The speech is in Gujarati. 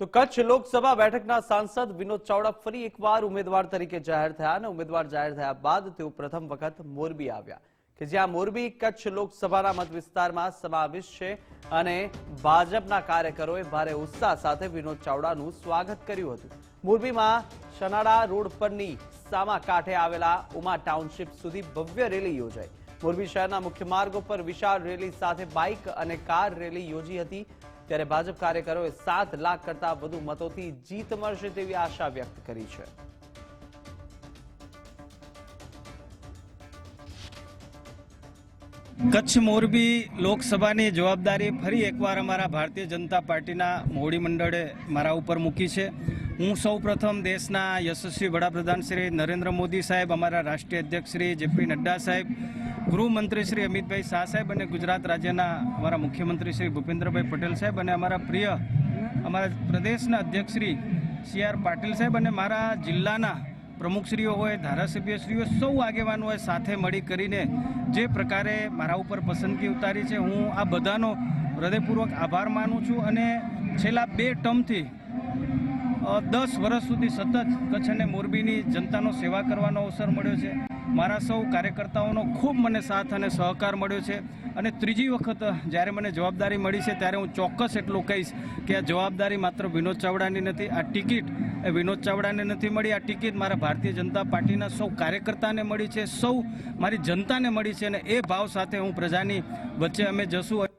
તો કચ્છ લોકસભા બેઠકના સાંસદ વિનોદ ચાવડા ફરી એકવાર ઉમેદવાર તરીકે જાહેર થયા અને ઉમેદવાર જાહેર થયા બાદ તેઓ પ્રથમ વખત મોરબી આવ્યા કે જ્યાં મોરબી કચ્છ લોકસભાના મત વિસ્તારમાં સમાવેશ છે અને ભાજપના કાર્યકરોએ ભારે ઉત્સાહ સાથે વિનોદ ચાવડાનું સ્વાગત કર્યું હતું. મોરબીમાં શનાળા રોડ પરની સામા કાંઠે આવેલા ઉમા ટાઉનશીપ સુધી ભવ્ય રેલી યોજાઈ. મોરબી શહેરના મુખ્ય માર્ગો પર વિશાળ રેલી સાથે બાઇક અને કાર રેલી યોજી હતી. ત્યારે ભાજપ કાર્યકરોએ સાત લાખ કરતા વધુ મતોથી જીત મળશે તેવી આશા વ્યક્ત કરી છે. કચ્છ મોરબી લોકસભાની જવાબદારી ફરી એકવાર અમારા ભારતીય જનતા પાર્ટીના મોવડી મંડળે મારા ઉપર મૂકી છે. હું સૌ પ્રથમ દેશના યશસ્વી વડાપ્રધાન શ્રી નરેન્દ્ર મોદી સાહેબ, અમારા રાષ્ટ્રીય અધ્યક્ષ શ્રી જેપી નડ્ડા સાહેબ ગૃહમંત્રી શ્રી અમિતભાઈ શાહ સાહેબ અને ગુજરાત રાજ્યના અમારા મુખ્યમંત્રી શ્રી ભૂપેન્દ્રભાઈ પટેલ સાહેબ અને અમારા પ્રિય અમારા પ્રદેશના અધ્યક્ષ શ્રી સી આર પાટીલ સાહેબ અને મારા જિલ્લાના પ્રમુખશ્રીઓ હોય, ધારાસભ્યશ્રીઓ સૌ આગેવાનો હોય, સાથે મળી કરીને જે પ્રકારે મારા ઉપર પસંદગી ઉતારી છે, હું આ બધાનો હૃદયપૂર્વક આભાર માનું છું અને છેલ્લા બે ટર્મથી દસ વર્ષ સુધી સતત કચ્છ અને મોરબીની જનતાનો સેવા કરવાનો અવસર મળ્યો છે. મારા સૌ કાર્યકર્તાઓનો ખૂબ મને સાથ અને સહકાર મળ્યો છે. અને ત્રીજી વખત જ્યારે મને જવાબદારી મળી છે ત્યારે હું ચોક્કસ એટલું કહીશ કે આ જવાબદારી માત્ર વિનોદ ચાવડાની નથી, આ ટિકિટ, એ વિનોદ ચાવડાને નથી મળી. આ ટિકિટ મારા ભારતીય જનતા પાર્ટીના સૌ કાર્યકર્તાને મળી છે, સૌ મારી જનતાને મળી છે અને એ ભાવ સાથે હું પ્રજાની વચ્ચે અમે જશું.